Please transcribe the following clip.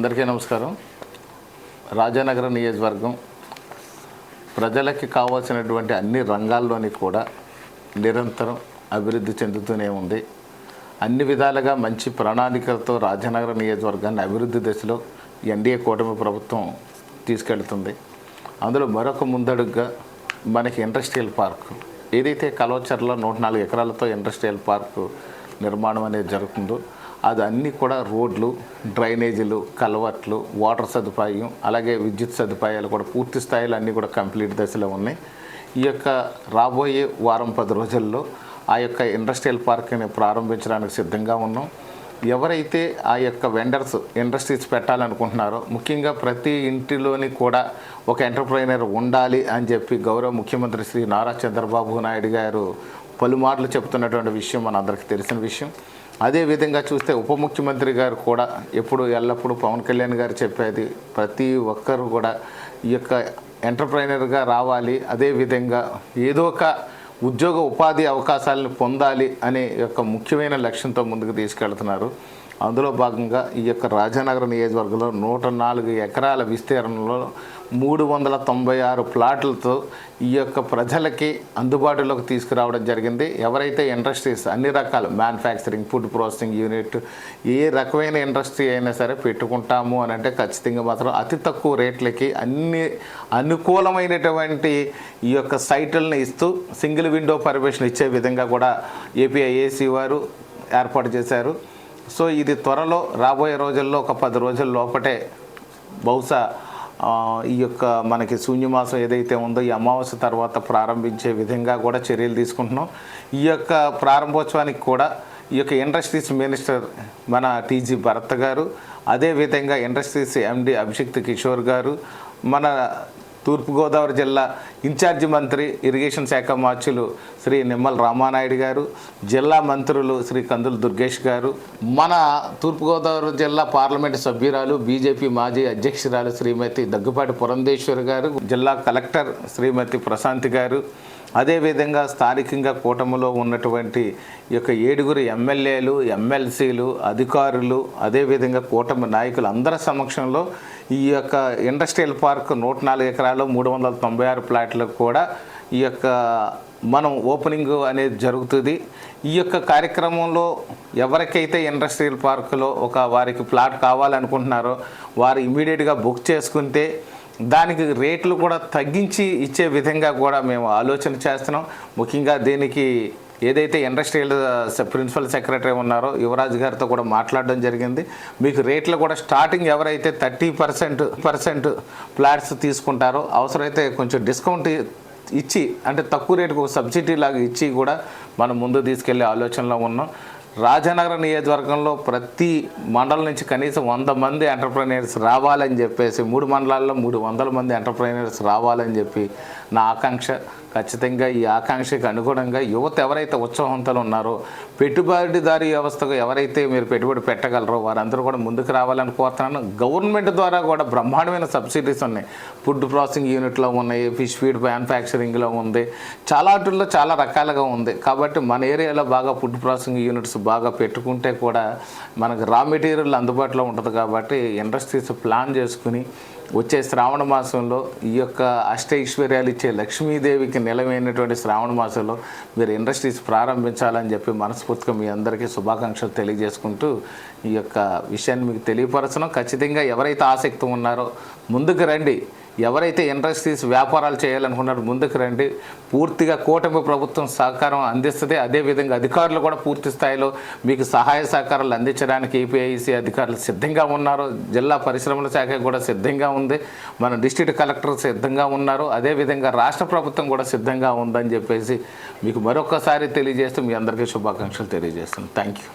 అందరికీ నమస్కారం. రాజానగర నియోజకవర్గం ప్రజలకి కావాల్సినటువంటి అన్ని రంగాల్లోని కూడా నిరంతరం అభివృద్ధి చెందుతూనే ఉంది. అన్ని విధాలుగా మంచి ప్రణాళికలతో రాజానగర నియోజకవర్గాన్ని అభివృద్ధి దశలో ఎన్డీఏ కూటమి ప్రభుత్వం తీసుకెళ్తుంది. అందులో మరొక ముందడుగుగా మనకి ఇండస్ట్రియల్ పార్క్. ఏదైతే కలవచర్లో నూట నాలుగు ఎకరాలతో ఇండస్ట్రియల్ పార్క్ నిర్మాణం అనేది జరుగుతుందో అది అన్నీ కూడా రోడ్లు డ్రైనేజీలు కలవట్లు వాటర్ సదుపాయం అలాగే విద్యుత్ సదుపాయాలు కూడా పూర్తి స్థాయిలో అన్నీ కూడా కంప్లీట్ దశలో ఉన్నాయి. ఈ యొక్క రాబోయే వారం పది రోజుల్లో ఆ యొక్క ఇండస్ట్రియల్ పార్క్ని ప్రారంభించడానికి సిద్ధంగా ఉన్నాం. ఎవరైతే ఆ యొక్క వెండర్స్ ఇండస్ట్రీస్ పెట్టాలనుకుంటున్నారో ముఖ్యంగా ప్రతి ఇంటిలోని కూడా ఒక ఎంటర్ప్రైనర్ ఉండాలి అని చెప్పి గౌరవ ముఖ్యమంత్రి శ్రీ నారా చంద్రబాబు నాయుడు గారు పలుమార్లు చెప్తున్నటువంటి విషయం మనందరికీ తెలిసిన విషయం. అదే విధంగా చూస్తే ఉప ముఖ్యమంత్రి గారు కూడా ఎప్పుడు ఎల్లప్పుడూ పవన్ కళ్యాణ్ గారు చెప్పేది ప్రతి ఒక్కరు కూడా ఈ యొక్క ఎంటర్ప్రైనర్గా రావాలి. అదేవిధంగా ఏదో ఒక ఉద్యోగ ఉపాధి అవకాశాలను పొందాలి అనే యొక్క ముఖ్యమైన లక్ష్యంతో ముందుకు తీసుకెళ్తున్నారు. అందులో భాగంగా ఈ యొక్క రాజానగర నియోజకవర్గంలో నూట నాలుగు ఎకరాల విస్తీర్ణంలో మూడు వందల తొంభై ఆరు ప్లాట్లతో ఈ యొక్క ప్రజలకి అందుబాటులోకి తీసుకురావడం జరిగింది. ఎవరైతే ఇండస్ట్రీస్ అన్ని రకాల మ్యానుఫ్యాక్చరింగ్ ఫుడ్ ప్రాసెసింగ్ యూనిట్ ఏ రకమైన ఇండస్ట్రీ అయినా సరే పెట్టుకుంటాము అని అంటే ఖచ్చితంగా మాత్రం అతి తక్కువ రేట్లకి అన్ని అనుకూలమైనటువంటి ఈ యొక్క సైట్లను ఇస్తూ సింగిల్ విండో పర్మిషన్ ఇచ్చే విధంగా కూడా ఏపీఐఏసీ వారు ఏర్పాటు చేశారు. సో ఇది త్వరలో రాబోయే రోజుల్లో ఒక పది రోజుల లోపటే బహుశా ఈ యొక్క మనకి శూన్యమాసం ఏదైతే ఉందో ఈ అమావాస్య తర్వాత ప్రారంభించే విధంగా కూడా చర్యలు తీసుకుంటున్నాం. ఈ యొక్క ప్రారంభోత్సవానికి కూడా ఈ యొక్క ఇండస్ట్రీస్ మినిస్టర్ మన టీజీ భరత్ గారు అదేవిధంగా ఇండస్ట్రీస్ ఎండి అభిషిక్త్ కిషోర్ గారు మన తూర్పుగోదావరి జిల్లా ఇన్ఛార్జి మంత్రి ఇరిగేషన్ శాఖ మార్చులు శ్రీ నిమ్మల రామానాయుడు గారు జిల్లా మంత్రులు శ్రీ కందుల దుర్గేష్ గారు మన తూర్పుగోదావరి జిల్లా పార్లమెంటు సభ్యురాలు బీజేపీ మాజీ అధ్యక్షురాలు శ్రీమతి దగ్గుపాటి పురంధేశ్వరి గారు జిల్లా కలెక్టర్ శ్రీమతి ప్రశాంతి గారు అదేవిధంగా స్థానికంగా కూటమిలో ఉన్నటువంటి ఈ యొక్క ఏడుగురు ఎమ్మెల్యేలు ఎమ్మెల్సీలు అధికారులు అదేవిధంగా కూటమి నాయకులు అందరి సమక్షంలో ఈ యొక్క ఇండస్ట్రియల్ పార్క్ నూట నాలుగు ఎకరాలు మూడు వందల తొంభై ఆరు ప్లాట్లకు కూడా ఈ యొక్క మనం ఓపెనింగ్ అనేది జరుగుతుంది. ఈ యొక్క కార్యక్రమంలో ఎవరికైతే ఇండస్ట్రియల్ పార్కులో ఒక వారికి ప్లాట్ కావాలనుకుంటున్నారో వారు ఇమీడియట్గా బుక్ చేసుకుంటే దానికి రేట్లు కూడా తగ్గించి ఇచ్చే విధంగా కూడా మేము ఆలోచన చేస్తున్నాం. ముఖ్యంగా దీనికి ఏదైతే ఇండస్ట్రియల్ ప్రిన్సిపల్ సెక్రటరీ ఉన్నారో యువరాజ్ గారితో కూడా మాట్లాడడం జరిగింది. మీకు రేట్లు కూడా స్టార్టింగ్ ఎవరైతే థర్టీ పర్సెంట్ పర్సెంట్ ఫ్లాట్స్ తీసుకుంటారో అవసరమైతే కొంచెం డిస్కౌంట్ ఇచ్చి అంటే తక్కువ రేటుకు ఒక సబ్సిడీ లాగా ఇచ్చి కూడా మనం ముందు తీసుకెళ్ళే ఆలోచనలో ఉన్నాం. రాజానగర నియోజకవర్గంలో ప్రతి మండలం నుంచి కనీసం వంద మంది ఎంటర్ప్రీనియర్స్ రావాలని చెప్పేసి మూడు మండలాల్లో మూడు వందల మంది ఎంటర్ప్రీనియర్స్ రావాలని చెప్పి నా ఆకాంక్ష. ఖచ్చితంగా ఈ ఆకాంక్షకు అనుగుణంగా యువత ఎవరైతే ఉత్సాహంతలు ఉన్నారో పెట్టుబడిదారీ వ్యవస్థకు ఎవరైతే మీరు పెట్టుబడి పెట్టగలరో వారందరూ కూడా ముందుకు రావాలని కోరుతున్నాను. గవర్నమెంట్ ద్వారా కూడా బ్రహ్మాండమైన సబ్సిడీస్ ఉన్నాయి. ఫుడ్ ప్రాసెసింగ్ యూనిట్లో ఉన్నాయి ఫిష్ ఫీడ్ మ్యానుఫ్యాక్చరింగ్లో ఉంది. చాలా వాటిల్లో చాలా రకాలుగా ఉంది. కాబట్టి మన ఏరియాలో బాగా ఫుడ్ ప్రాసెసింగ్ యూనిట్స్ బాగా పెట్టుకుంటే కూడా మనకు రా మెటీరియల్ అందుబాటులో ఉంటుంది కాబట్టి ఇండస్ట్రీస్ ప్లాన్ చేసుకుని వచ్చే శ్రావణ మాసంలో ఈ యొక్క అష్టైశ్వర్యాలు ఇచ్చే లక్ష్మీదేవికి నిలమైనటువంటి శ్రావణ మాసంలో మీరు ఇండస్ట్రీస్ ప్రారంభించాలని చెప్పి మనస్ఫూర్తిగా మీ అందరికీ శుభాకాంక్షలు తెలియజేసుకుంటూ ఈ యొక్క విషయాన్ని మీకు తెలియపరచడం ఖచ్చితంగా ఎవరైతే ఆసక్తి ఉన్నారో ముందుకు రండి. ఎవరైతే ఇండస్ట్రీస్ వ్యాపారాలు చేయాలనుకున్నారో ముందుకు రండి. పూర్తిగా కూటమి ప్రభుత్వం సహకారం అందిస్తుంది. అదేవిధంగా అధికారులు కూడా పూర్తి స్థాయిలో మీకు సహాయ సహకారాలు అందించడానికి ఏపీఐసి అధికారులు సిద్ధంగా ఉన్నారు. జిల్లా పరిశ్రమల శాఖ కూడా సిద్ధంగా ఉంది. మన డిస్ట్రిక్ట్ కలెక్టర్ సిద్ధంగా ఉన్నారు. అదేవిధంగా రాష్ట్ర ప్రభుత్వం కూడా సిద్ధంగా ఉందని చెప్పేసి మీకు మరొకసారి తెలియజేస్తూ మీ అందరికీ శుభాకాంక్షలు తెలియజేస్తాను థ్యాంక్ యూ.